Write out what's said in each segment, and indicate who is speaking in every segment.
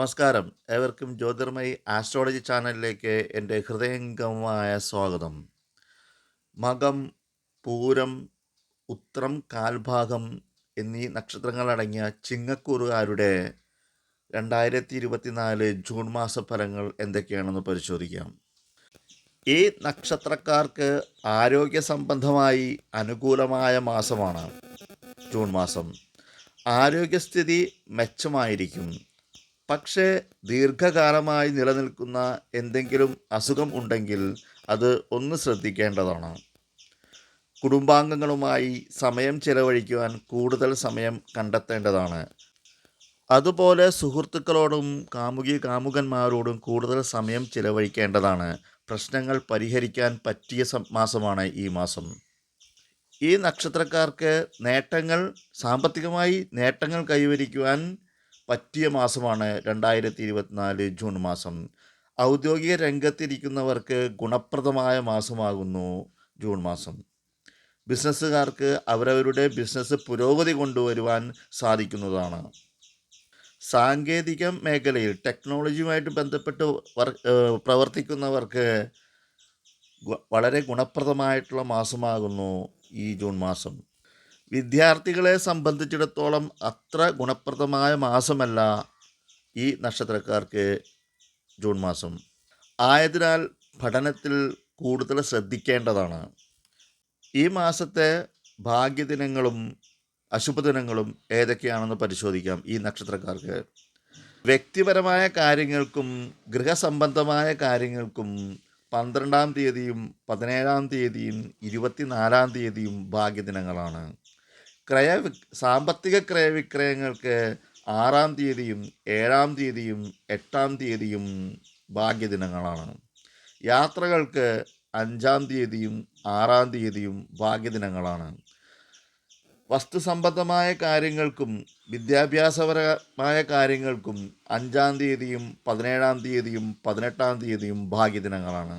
Speaker 1: നമസ്കാരം. ഏവർക്കും ജ്യോതിർമയി ആസ്ട്രോളജി ചാനലിലേക്ക് എന്റെ ഹൃദയംഗമായ സ്വാഗതം. മകം പൂരം ഉത്രം കാൽഭാഗം എന്നീ നക്ഷത്രങ്ങളടങ്ങിയ ചിങ്ങക്കൂറുകാരുടെ രണ്ടായിരത്തി ഇരുപത്തിനാല് ജൂൺ മാസ ഫലങ്ങൾ എന്തൊക്കെയാണെന്ന് പരിശോധിക്കാം. ഈ നക്ഷത്രക്കാർക്ക് ആരോഗ്യ സംബന്ധമായി അനുകൂലമായ മാസമാണ് ജൂൺ മാസം. ആരോഗ്യസ്ഥിതി മെച്ചമായിരിക്കും. പക്ഷേ ദീർഘകാലമായി നിലനിൽക്കുന്ന എന്തെങ്കിലും അസുഖം ഉണ്ടെങ്കിൽ അത് ഒന്ന് ശ്രദ്ധിക്കേണ്ടതാണ്. കുടുംബാംഗങ്ങളുമായി സമയം ചെലവഴിക്കുവാൻ കൂടുതൽ സമയം കണ്ടെത്തേണ്ടതാണ്. അതുപോലെ സുഹൃത്തുക്കളോടും കാമുകി കാമുകന്മാരോടും കൂടുതൽ സമയം ചിലവഴിക്കേണ്ടതാണ്. പ്രശ്നങ്ങൾ പരിഹരിക്കാൻ പറ്റിയ മാസമാണ് ഈ മാസം. ഈ നക്ഷത്രക്കാർക്ക് നേട്ടങ്ങൾ സാമ്പത്തികമായി നേട്ടങ്ങൾ കൈവരിക്കുവാൻ പറ്റിയ മാസമാണ് രണ്ടായിരത്തി ഇരുപത്തിനാല് ജൂൺ മാസം. ഔദ്യോഗിക രംഗത്തിരിക്കുന്നവർക്ക് ഗുണപ്രദമായ മാസമാകുന്നു ജൂൺ മാസം. ബിസിനസ്സുകാർക്ക് അവരവരുടെ ബിസിനസ് പുരോഗതി കൊണ്ടുവരുവാൻ സാധിക്കുന്നതാണ്. സാങ്കേതിക മേഖലയിൽ ടെക്നോളജിയുമായിട്ട് ബന്ധപ്പെട്ട് പ്രവർത്തിക്കുന്നവർക്ക് വളരെ ഗുണപ്രദമായിട്ടുള്ള മാസമാകുന്നു ഈ ജൂൺ മാസം. വിദ്യാർത്ഥികളെ സംബന്ധിച്ചിടത്തോളം അത്ര ഗുണപ്രദമായ മാസമല്ല ഈ നക്ഷത്രക്കാർക്ക് ജൂൺ മാസം. ആയതിനാൽ പഠനത്തിൽ കൂടുതൽ ശ്രദ്ധിക്കേണ്ടതാണ്. ഈ മാസത്തെ ഭാഗ്യദിനങ്ങളും അശുഭദിനങ്ങളും ഏതൊക്കെയാണെന്ന് പരിശോധിക്കാം ഈ നക്ഷത്രക്കാർക്ക്. വ്യക്തിപരമായ കാര്യങ്ങൾക്കും ഗൃഹസംബന്ധമായ കാര്യങ്ങൾക്കും പന്ത്രണ്ടാം തീയതിയും പതിനേഴാം തീയതിയും ഇരുപത്തിനാലാം തീയതിയും ഭാഗ്യദിനങ്ങളാണ്. ക്രയ സാമ്പത്തിക ക്രയവിക്രയങ്ങൾക്ക് ആറാം തീയതിയും ഏഴാം തീയതിയും എട്ടാം തീയതിയും ഭാഗ്യദിനങ്ങളാണ് യാത്രകൾക്ക് അഞ്ചാം തീയതിയും ആറാം തീയതിയും ഭാഗ്യദിനങ്ങളാണ് വസ്തു സംബന്ധമായ കാര്യങ്ങൾക്കും വിദ്യാഭ്യാസപരമായ കാര്യങ്ങൾക്കും അഞ്ചാം തീയതിയും പതിനേഴാം തീയതിയും പതിനെട്ടാം തീയതിയും ഭാഗ്യദിനങ്ങളാണ്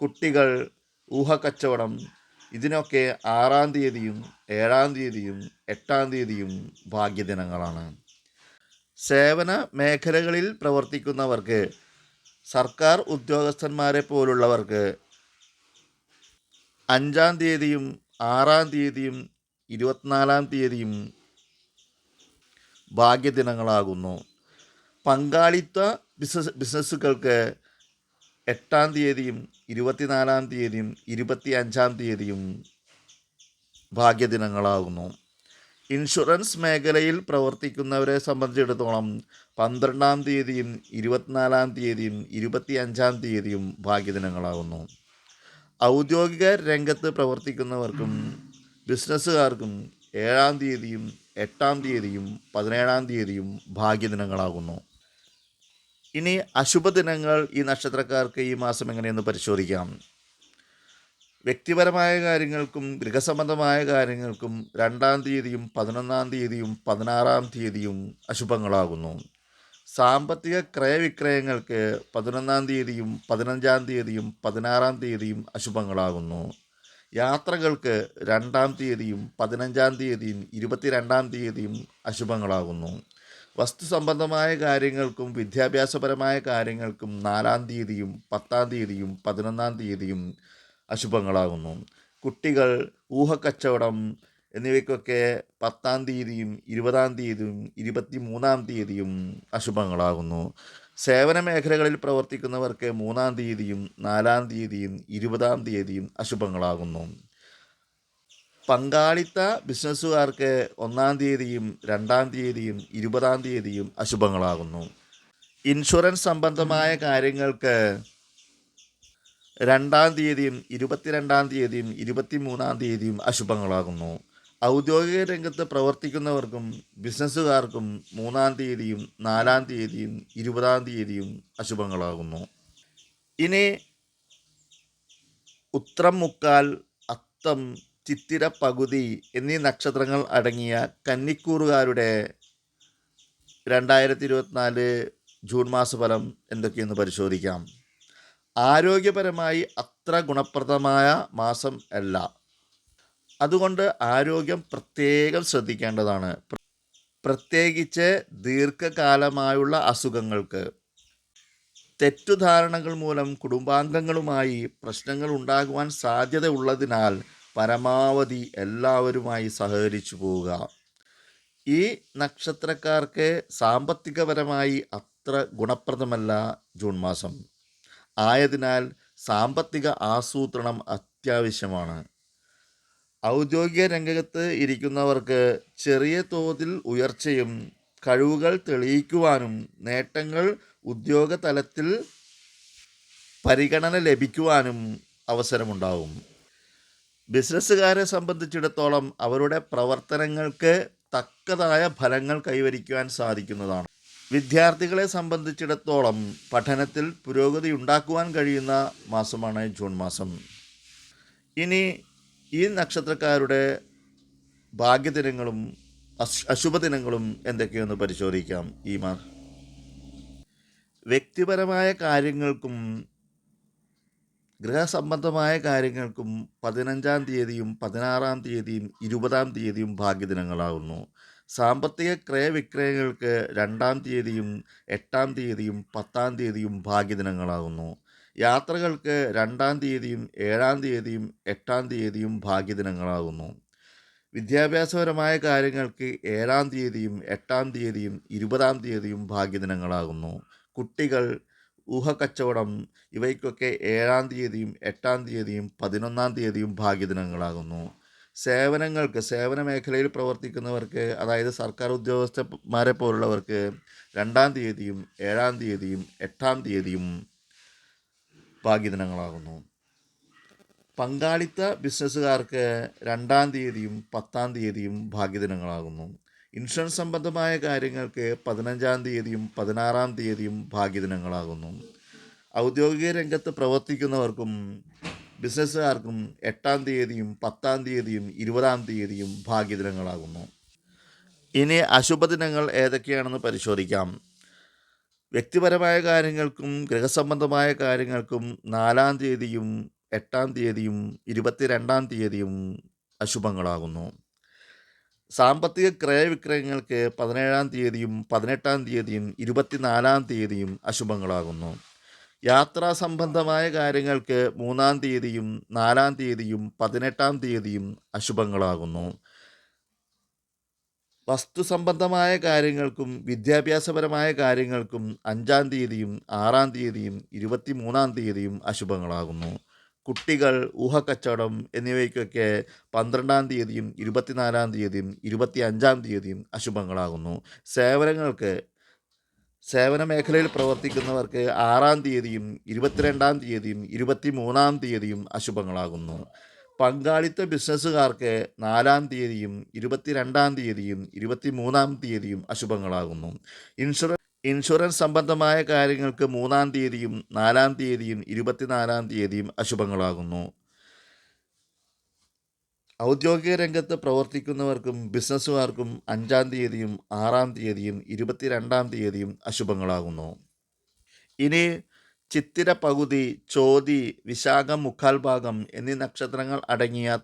Speaker 1: കുട്ടികൾ ഊഹക്കച്ചവടം ഇതിനൊക്കെ ആറാം തീയതിയും ഏഴാം തീയതിയും എട്ടാം തീയതിയും ഭാഗ്യദിനങ്ങളാണ്. സേവന മേഖലകളിൽ പ്രവർത്തിക്കുന്നവർക്ക് സർക്കാർ ഉദ്യോഗസ്ഥന്മാരെ പോലുള്ളവർക്ക് അഞ്ചാം തീയതിയും ആറാം തീയതിയും ഇരുപത്തിനാലാം തീയതിയും ഭാഗ്യദിനങ്ങളാകുന്നു. പങ്കാളിത്ത ബിസിനസ് ബിസിനസ്സുകൾക്ക് എട്ടാം തീയതിയും ഇരുപത്തിനാലാം തീയതിയും ഇരുപത്തി അഞ്ചാം തീയതിയും ഭാഗ്യദിനങ്ങളാകുന്നു ഇൻഷുറൻസ് മേഖലയിൽ പ്രവർത്തിക്കുന്നവരെ സംബന്ധിച്ചിടത്തോളം പന്ത്രണ്ടാം തീയതിയും ഇരുപത്തിനാലാം തീയതിയും ഇരുപത്തി അഞ്ചാം തീയതിയും ഭാഗ്യദിനങ്ങളാകുന്നു ഔദ്യോഗിക രംഗത്ത് പ്രവർത്തിക്കുന്നവർക്കും ബിസിനസ്സുകാർക്കും ഏഴാം തീയതിയും എട്ടാം തീയതിയും പതിനേഴാം തീയതിയും ഭാഗ്യദിനങ്ങളാകുന്നു. ഇനി അശുഭദിനങ്ങൾ ഈ നക്ഷത്രക്കാർക്ക് ഈ മാസം എങ്ങനെയെന്ന് പരിശോധിക്കാം. വ്യക്തിപരമായ കാര്യങ്ങൾക്കും ഗൃഹസംബന്ധമായ കാര്യങ്ങൾക്കും രണ്ടാം തീയതിയും പതിനൊന്നാം തീയതിയും പതിനാറാം തീയതിയും അശുഭങ്ങളാകുന്നു. സാമ്പത്തിക ക്രയവിക്രയങ്ങൾക്ക് പതിനൊന്നാം തീയതിയും പതിനഞ്ചാം തീയതിയും പതിനാറാം തീയതിയും അശുഭങ്ങളാകുന്നു. യാത്രകൾക്ക് രണ്ടാം തീയതിയും പതിനഞ്ചാം തീയതിയും ഇരുപത്തിരണ്ടാം തീയതിയും അശുഭങ്ങളാകുന്നു. വസ്തു സംബന്ധമായ കാര്യങ്ങൾക്കും വിദ്യാഭ്യാസപരമായ കാര്യങ്ങൾക്കും നാലാം തീയതിയും പത്താം തീയതിയും പതിനൊന്നാം തീയതിയും അശുഭങ്ങളാകുന്നു. കുട്ടികൾ ഊഹക്കച്ചവടം എന്നിവയ്ക്കൊക്കെ പത്താം തീയതിയും ഇരുപതാം തീയതിയും ഇരുപത്തി മൂന്നാം തീയതിയും അശുഭങ്ങളാകുന്നു. സേവന മേഖലകളിൽ പ്രവർത്തിക്കുന്നവർക്ക് മൂന്നാം തീയതിയും നാലാം തീയതിയും ഇരുപതാം തീയതിയും അശുഭങ്ങളാകുന്നു. പങ്കാളിത്ത ബിസിനസ്സുകാർക്ക് ഒന്നാം തീയതിയും രണ്ടാം തീയതിയും ഇരുപതാം തീയതിയും അശുഭങ്ങളാകുന്നു. ഇൻഷുറൻസ് സംബന്ധമായ കാര്യങ്ങൾക്ക് രണ്ടാം തീയതിയും ഇരുപത്തിരണ്ടാം തീയതിയും ഇരുപത്തി മൂന്നാം തീയതിയും അശുഭങ്ങളാകുന്നു. ഔദ്യോഗിക രംഗത്ത് പ്രവർത്തിക്കുന്നവർക്കും ബിസിനസ്സുകാർക്കും മൂന്നാം തീയതിയും നാലാം തീയതിയും ഇരുപതാം തീയതിയും അശുഭങ്ങളാകുന്നു. ഇനി ഉത്രം മുക്കാൽ അത്തം ചിത്തിര പകുതി എന്നീ നക്ഷത്രങ്ങൾ അടങ്ങിയ കന്നിക്കൂറുകാരുടെ രണ്ടായിരത്തി ഇരുപത്തിനാല് ജൂൺ മാസ ഫലം എന്തൊക്കെയെന്ന് പരിശോധിക്കാം. ആരോഗ്യപരമായി അത്ര ഗുണപ്രദമായ മാസം അല്ല. അതുകൊണ്ട് ആരോഗ്യം പ്രത്യേകം ശ്രദ്ധിക്കേണ്ടതാണ്. പ്രത്യേകിച്ച് ദീർഘകാലമായുള്ള അസുഖങ്ങൾക്ക്. തെറ്റുധാരണകൾ മൂലം കുടുംബാംഗങ്ങളുമായി പ്രശ്നങ്ങൾ ഉണ്ടാകുവാൻ സാധ്യതയുള്ളതിനാൽ പരമാവധി എല്ലാവരുമായി സഹകരിച്ചു പോവുക. ഈ നക്ഷത്രക്കാർക്ക് സാമ്പത്തികപരമായി അത്ര ഗുണപ്രദമല്ല ജൂൺ മാസം. ആയതിനാൽ സാമ്പത്തിക ആസൂത്രണം അത്യാവശ്യമാണ്. ഔദ്യോഗിക രംഗത്ത് ഇരിക്കുന്നവർക്ക് ചെറിയ തോതിൽ ഉയർച്ചയും കഴിവുകൾ തെളിയിക്കുവാനും നേട്ടങ്ങൾ ഉദ്യോഗ തലത്തിൽ പരിഗണന ലഭിക്കുവാനും അവസരമുണ്ടാവും. ബിസിനസ്സുകാരെ സംബന്ധിച്ചിടത്തോളം അവരുടെ പ്രവർത്തനങ്ങൾക്ക് തക്കതായ ഫലങ്ങൾ കൈവരിക്കുവാൻ സാധിക്കുന്നതാണ്. വിദ്യാർത്ഥികളെ സംബന്ധിച്ചിടത്തോളം പഠനത്തിൽ പുരോഗതി ഉണ്ടാക്കുവാൻ കഴിയുന്ന മാസമാണ് ജൂൺ മാസം. ഇനി ഈ നക്ഷത്രക്കാരുടെ ഭാഗ്യദിനങ്ങളും അശ് അശുഭദിനങ്ങളും എന്തൊക്കെയെന്ന് പരിശോധിക്കാം ഈ മാ വ്യക്തിപരമായ കാര്യങ്ങൾക്കും ഗൃഹസംബന്ധമായ കാര്യങ്ങൾക്കും പതിനഞ്ചാം തീയതിയും പതിനാറാം തീയതിയും ഇരുപതാം തീയതിയും ഭാഗ്യദിനങ്ങളാകുന്നു. സാമ്പത്തിക ക്രയവിക്രയങ്ങൾക്ക് രണ്ടാം തീയതിയും എട്ടാം തീയതിയും പത്താം തീയതിയും ഭാഗ്യദിനങ്ങളാകുന്നു. യാത്രകൾക്ക് രണ്ടാം തീയതിയും ഏഴാം തീയതിയും എട്ടാം തീയതിയും ഭാഗ്യദിനങ്ങളാകുന്നു. വിദ്യാഭ്യാസപരമായ കാര്യങ്ങൾക്ക് ഏഴാം തീയതിയും എട്ടാം തീയതിയും ഇരുപതാം തീയതിയും ഭാഗ്യദിനങ്ങളാകുന്നു. കുട്ടികൾ ഊഹക്കച്ചവടം ഇവയ്ക്കൊക്കെ ഏഴാം തീയതിയും എട്ടാം തീയതിയും പതിനൊന്നാം തീയതിയും ഭാഗ്യദിനങ്ങളാകുന്നു. സേവനങ്ങൾക്ക് സേവന മേഖലയിൽ പ്രവർത്തിക്കുന്നവർക്ക് അതായത് സർക്കാർ ഉദ്യോഗസ്ഥന്മാരെ പോലുള്ളവർക്ക് രണ്ടാം തീയതിയും ഏഴാം തീയതിയും എട്ടാം തീയതിയും ഭാഗ്യദിനങ്ങളാകുന്നു. പങ്കാളിത്ത ബിസിനസ്സുകാർക്ക് രണ്ടാം തീയതിയും പത്താം തീയതിയും ഭാഗ്യദിനങ്ങളാകുന്നു. ഇൻഷുറൻസ് സംബന്ധമായ കാര്യങ്ങൾക്ക് പതിനഞ്ചാം തീയതിയും പതിനാറാം തീയതിയും ഭാഗ്യദിനങ്ങളാകുന്നു. ഔദ്യോഗിക രംഗത്ത് പ്രവർത്തിക്കുന്നവർക്കും ബിസിനസ്സുകാർക്കും എട്ടാം തീയതിയും പത്താം തീയതിയും ഇരുപതാം തീയതിയും ഭാഗ്യദിനങ്ങളാകുന്നു. ഇനി അശുഭദിനങ്ങൾ ഏതൊക്കെയാണെന്ന് പരിശോധിക്കാം. വ്യക്തിപരമായ കാര്യങ്ങൾക്കും ഗൃഹസംബന്ധമായ കാര്യങ്ങൾക്കും നാലാം തീയതിയും എട്ടാം തീയതിയും ഇരുപത്തിരണ്ടാം തീയതിയും അശുഭങ്ങളാകുന്നു. സാമ്പത്തിക ക്രയവിക്രയങ്ങൾക്ക് പതിനേഴാം തീയതിയും പതിനെട്ടാം തീയതിയും ഇരുപത്തിനാലാം തീയതിയും അശുഭങ്ങളാകുന്നു. യാത്രാ സംബന്ധമായ കാര്യങ്ങൾക്ക് മൂന്നാം തീയതിയും നാലാം തീയതിയും പതിനെട്ടാം തീയതിയും അശുഭങ്ങളാകുന്നു. വസ്തു സംബന്ധമായ കാര്യങ്ങൾക്കും വിദ്യാഭ്യാസപരമായ കാര്യങ്ങൾക്കും അഞ്ചാം തീയതിയും ആറാം തീയതിയും ഇരുപത്തി മൂന്നാം തീയതിയും അശുഭങ്ങളാകുന്നു. കുട്ടികൾ ഊഹക്കച്ചവടം എന്നിവയ്ക്കൊക്കെ പന്ത്രണ്ടാം തീയതിയും ഇരുപത്തിനാലാം തീയതിയും ഇരുപത്തി അഞ്ചാം തീയതിയും അശുഭങ്ങളാകുന്നു. സേവനങ്ങൾക്ക് സേവന മേഖലയിൽ പ്രവർത്തിക്കുന്നവർക്ക് ആറാം തീയതിയും ഇരുപത്തിരണ്ടാം തീയതിയും ഇരുപത്തി മൂന്നാം തീയതിയും അശുഭങ്ങളാകുന്നു. പങ്കാളിത്ത ബിസിനസ്സുകാർക്ക് നാലാം തീയതിയും ഇരുപത്തിരണ്ടാം തീയതിയും ഇരുപത്തി മൂന്നാം തീയതിയും അശുഭങ്ങളാകുന്നു. ഇൻഷുറൻസ് ഇൻഷുറൻസ് സംബന്ധമായ കാര്യങ്ങൾക്ക് മൂന്നാം തീയതിയും നാലാം തീയതിയും ഇരുപത്തിനാലാം തീയതിയും അശുഭങ്ങളാകുന്നു. ഔദ്യോഗിക രംഗത്ത് പ്രവർത്തിക്കുന്നവർക്കും ബിസിനസ്സുകാർക്കും അഞ്ചാം തീയതിയും ആറാം തീയതിയും ഇരുപത്തിരണ്ടാം തീയതിയും അശുഭങ്ങളാകുന്നു. ഇനി ചിത്തിര പകുതി ചോതി വിശാഖം മുക്കാൽ ഭാഗം എന്നീ നക്ഷത്രങ്ങൾ അടങ്ങിയ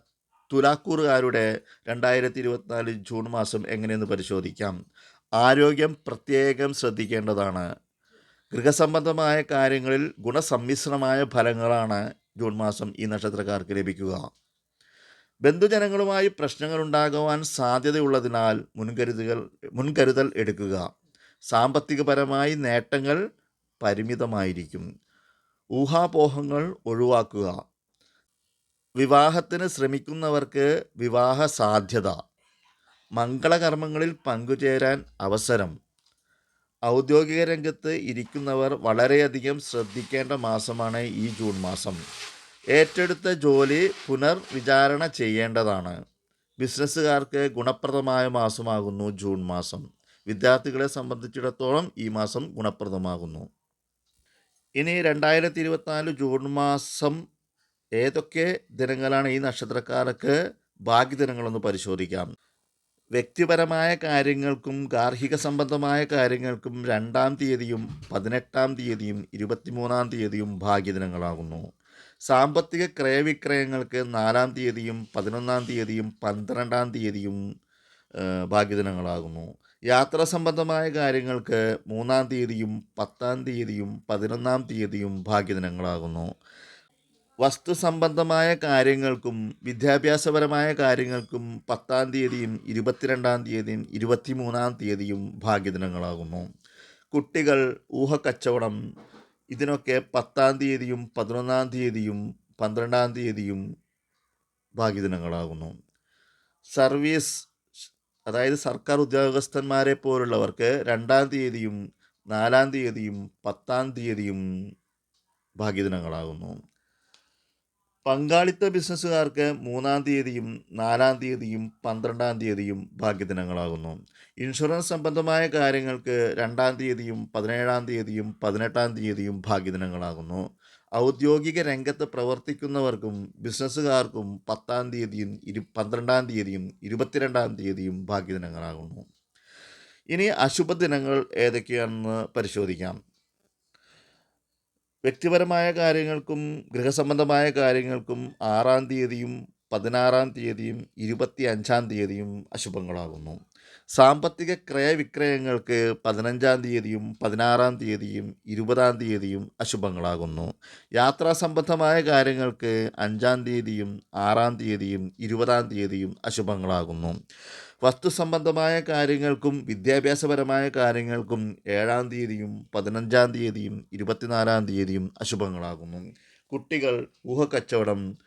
Speaker 1: തുലാക്കൂറുകാരുടെ രണ്ടായിരത്തി ഇരുപത്തിനാല് ജൂൺ മാസം എങ്ങനെയെന്ന് പരിശോധിക്കാം. ആരോഗ്യം പ്രത്യേകം ശ്രദ്ധിക്കേണ്ടതാണ്. ഗൃഹസംബന്ധമായ കാര്യങ്ങളിൽ ഗുണസമ്മിശ്രമായ ഫലങ്ങളാണ് ജൂൺ മാസം ഈ നക്ഷത്രക്കാർക്ക് ലഭിക്കുക. ബന്ധുജനങ്ങളുമായി പ്രശ്നങ്ങൾ ഉണ്ടാകുവാൻ സാധ്യതയുള്ളതിനാൽ മുൻകരുതുകൾ മുൻകരുതൽ എടുക്കുക. സാമ്പത്തികപരമായി നേട്ടങ്ങൾ പരിമിതമായിരിക്കും. ഊഹാപോഹങ്ങൾ ഒഴിവാക്കുക. വിവാഹത്തിന് ശ്രമിക്കുന്നവർക്ക് വിവാഹ സാധ്യത മംഗളകർമ്മങ്ങളിൽ പങ്കുചേരാൻ അവസരം. ഔദ്യോഗിക രംഗത്ത് ഇരിക്കുന്നവർ വളരെയധികം ശ്രദ്ധിക്കേണ്ട മാസമാണ് ഈ ജൂൺ മാസം. ഏറ്റെടുത്ത ജോലി പുനർവിചാരണ ചെയ്യേണ്ടതാണ്. ബിസിനസ്സുകാർക്ക് ഗുണപ്രദമായ മാസമാകുന്നു ജൂൺ മാസം. വിദ്യാർത്ഥികളെ സംബന്ധിച്ചിടത്തോളം ഈ മാസം ഗുണപ്രദമാകുന്നു. ഇനി രണ്ടായിരത്തി ഇരുപത്തിനാല് ജൂൺ മാസം ഏതൊക്കെ ദിനങ്ങളാണ് ഈ നക്ഷത്രക്കാർക്ക് ഭാഗ്യദിനങ്ങളൊന്ന് പരിശോധിക്കാം. വ്യക്തിപരമായ കാര്യങ്ങൾക്കും ഗാർഹിക സംബന്ധമായ കാര്യങ്ങൾക്കും രണ്ടാം തീയതിയും പതിനെട്ടാം തീയതിയും ഇരുപത്തിമൂന്നാം തീയതിയും ഭാഗ്യദിനങ്ങളാകുന്നു. സാമ്പത്തിക ക്രയവിക്രയങ്ങൾക്ക് നാലാം തീയതിയും പതിനൊന്നാം തീയതിയും പന്ത്രണ്ടാം തീയതിയും ഭാഗ്യ ഭാഗ്യദിനങ്ങളാകുന്നു. യാത്രാ സംബന്ധമായ കാര്യങ്ങൾക്ക് മൂന്നാം തീയതിയും പത്താം തീയതിയും പതിനൊന്നാം തീയതിയും ഭാഗ്യദിനങ്ങളാകുന്നു. വസ്തു സംബന്ധമായ കാര്യങ്ങൾക്കും വിദ്യാഭ്യാസപരമായ കാര്യങ്ങൾക്കും പത്താം തീയതിയും ഇരുപത്തിരണ്ടാം തീയതിയും ഇരുപത്തിമൂന്നാം തീയതിയും ഭാഗ്യദിനങ്ങളാകുന്നു. കുട്ടികൾ ഊഹക്കച്ചവടം ഇതിനൊക്കെ പത്താം തീയതിയും പതിനൊന്നാം തീയതിയും പന്ത്രണ്ടാം തീയതിയും ഭാഗ്യദിനങ്ങളാകുന്നു. സർവീസ് അതായത് സർക്കാർ ഉദ്യോഗസ്ഥന്മാരെ പോലുള്ളവർക്ക് രണ്ടാം തീയതിയും നാലാം തീയതിയും പത്താം തീയതിയും ഭാഗ്യദിനങ്ങളാകുന്നു. പങ്കാളിത്ത ബിസിനസ്സുകാർക്ക് മൂന്നാം തീയതിയും നാലാം തീയതിയും പന്ത്രണ്ടാം തീയതിയും ഭാഗ്യദിനങ്ങളാകുന്നു. ഇൻഷുറൻസ് സംബന്ധമായ കാര്യങ്ങൾക്ക് രണ്ടാം തീയതിയും പതിനേഴാം തീയതിയും പതിനെട്ടാം തീയതിയും ഭാഗ്യദിനങ്ങളാകുന്നു. ഔദ്യോഗിക രംഗത്ത് പ്രവർത്തിക്കുന്നവർക്കും ബിസിനസ്സുകാർക്കും പത്താം തീയതിയും ഇരു പന്ത്രണ്ടാം തീയതിയും ഇരുപത്തിരണ്ടാം തീയതിയും ഭാഗ്യദിനങ്ങളാകുന്നു. ഇനി അശുഭദിനങ്ങൾ ഏതൊക്കെയാണെന്ന് പരിശോധിക്കാം. വ്യക്തിപരമായ കാര്യങ്ങൾക്കും ഗൃഹസംബന്ധമായ കാര്യങ്ങൾക്കും ആറാം തീയതിയും പതിനാറാം തീയതിയും ഇരുപത്തി അഞ്ചാം തീയതിയും അശുഭങ്ങളാകുന്നു. സാമ്പത്തിക ക്രയവിക്രയങ്ങൾക്ക് പതിനഞ്ചാം തീയതിയും പതിനാറാം തീയതിയും ഇരുപതാം തീയതിയും അശുഭങ്ങളാകുന്നു. യാത്രാ സംബന്ധമായ കാര്യങ്ങൾക്ക് അഞ്ചാം തീയതിയും ആറാം തീയതിയും ഇരുപതാം തീയതിയും അശുഭങ്ങളാകുന്നു. വസ്തു സംബന്ധമായ കാര്യങ്ങൾക്കും വിദ്യാഭ്യാസപരമായ കാര്യങ്ങൾക്കും ഏഴാം തീയതിയും പതിനഞ്ചാം തീയതിയും ഇരുപത്തിനാലാം തീയതിയും അശുഭങ്ങളാകുന്നു. കുട്ടികൾ ഊഹക്കച്ചവടം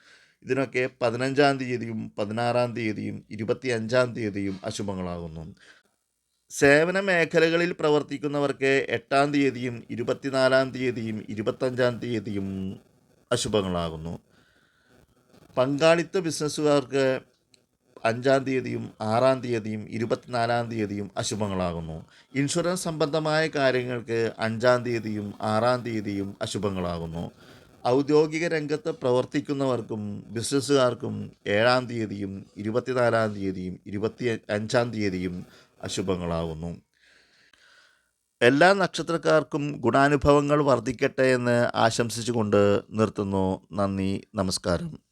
Speaker 1: ഇതിനൊക്കെ പതിനഞ്ചാം തീയതിയും പതിനാറാം തീയതിയും ഇരുപത്തി അഞ്ചാം തീയതിയും അശുഭങ്ങളാകുന്നു. സേവന മേഖലകളിൽ പ്രവർത്തിക്കുന്നവർക്ക് എട്ടാം തീയതിയും ഇരുപത്തിനാലാം തീയതിയും ഇരുപത്തഞ്ചാം തീയതിയും അശുഭങ്ങളാകുന്നു. പങ്കാളിത്ത ബിസിനസ്സുകാർക്ക് അഞ്ചാം തീയതിയും ആറാം തീയതിയും ഇരുപത്തിനാലാം തീയതിയും അശുഭങ്ങളാകുന്നു. ഇൻഷുറൻസ് സംബന്ധമായ കാര്യങ്ങൾക്ക് അഞ്ചാം തീയതിയും ആറാം തീയതിയും അശുഭങ്ങളാകുന്നു. ഔദ്യോഗിക രംഗത്ത് പ്രവർത്തിക്കുന്നവർക്കും ബിസിനസ്സുകാർക്കും ഏഴാം തീയതിയും ഇരുപത്തിനാലാം തീയതിയും ഇരുപത്തി അഞ്ചാം തീയതിയും അശുഭങ്ങളാകുന്നു. എല്ലാ നക്ഷത്രക്കാർക്കും ഗുണാനുഭവങ്ങൾ വർദ്ധിക്കട്ടെ എന്ന് ആശംസിച്ചുകൊണ്ട് നിർത്തുന്നു. നന്ദി നമസ്കാരം.